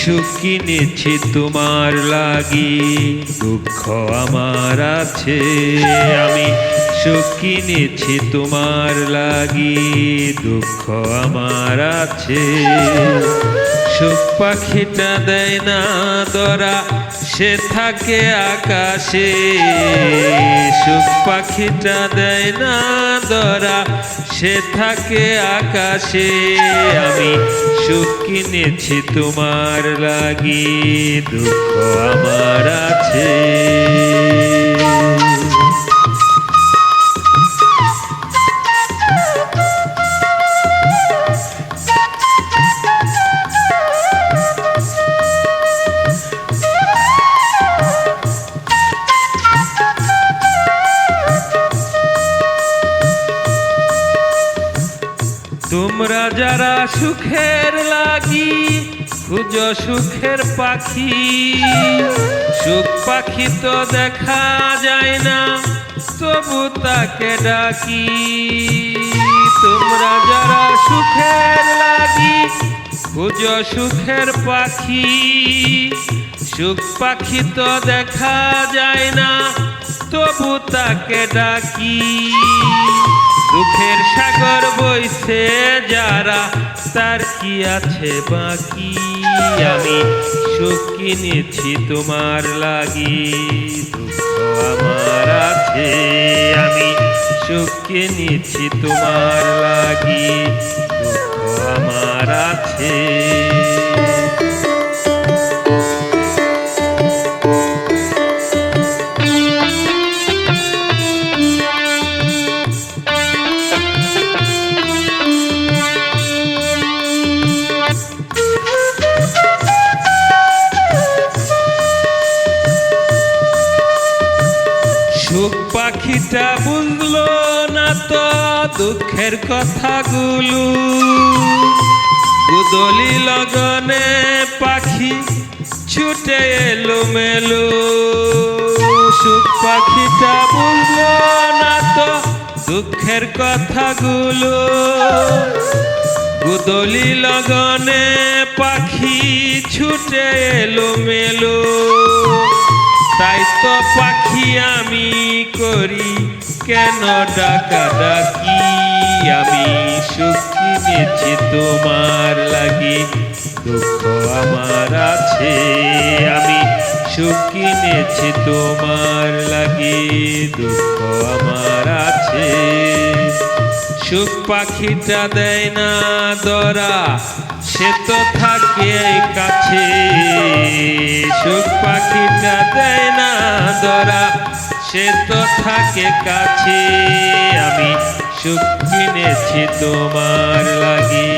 সুখ কিনেছি তোমার লাগি, দুঃখ আমার আছে। আমি সুখ কিনেছি তোমার লাগি, দুঃখ আমার আছে। সুখ পাখিটা দেয় না দরা, সে থাকে আকাশে। সুখ পাখিটা দেয় না দরা, সে থাকে আকাশে। আমি সুখ কিনেছি তোমার লাগি, দুঃখ আমার আছে। তোমরা যারা সুখের লাগি, খুঁজ সুখের পাখি। সুখ পাখি তো দেখা যায় না, তবু তাকে ডাকি। তোমরা যারা সুখের লাগি, খুঁজ সুখের পাখি। সুখ পাখি তো দেখা যায় না, তবু তাকে ডাকি। দুঃখের সাগর বইছে যারা, তার কি আছে বাকি? আমি সুখ কিনেছি তোমার লাগি, দুঃখ আমার আছে। আমি সুখ কিনেছি তোমার লাগি, দুঃখ আমার আছে। সুখ পাখিটা বুঝলো না তো দুঃখের কথাগুলো। গুদলি লগনে পাখি ছুটে এলো মেলো। সুখ পাখিটা বুঝলো না তো দুঃখের কথাগুলো। গুদলি লগনে পাখি ছুটে এলো মেলো। তাই তো পাখি আমি করি। কেন ডাকা ডাকি? আমি সুখ কিনেছি তোমার লাগি। দুঃখ আমার আছে, আমি সুখ কিনেছি তোমার লাগি। দুঃখ আমার আছে। সুখ পাখিটা দেয় না দরা সে তো থাকে কাছে। সুখ পাখিটা দেয় না দরা, সে তো থাকে কাছে। আমি সুখ কিনেছি তোমার লাগি।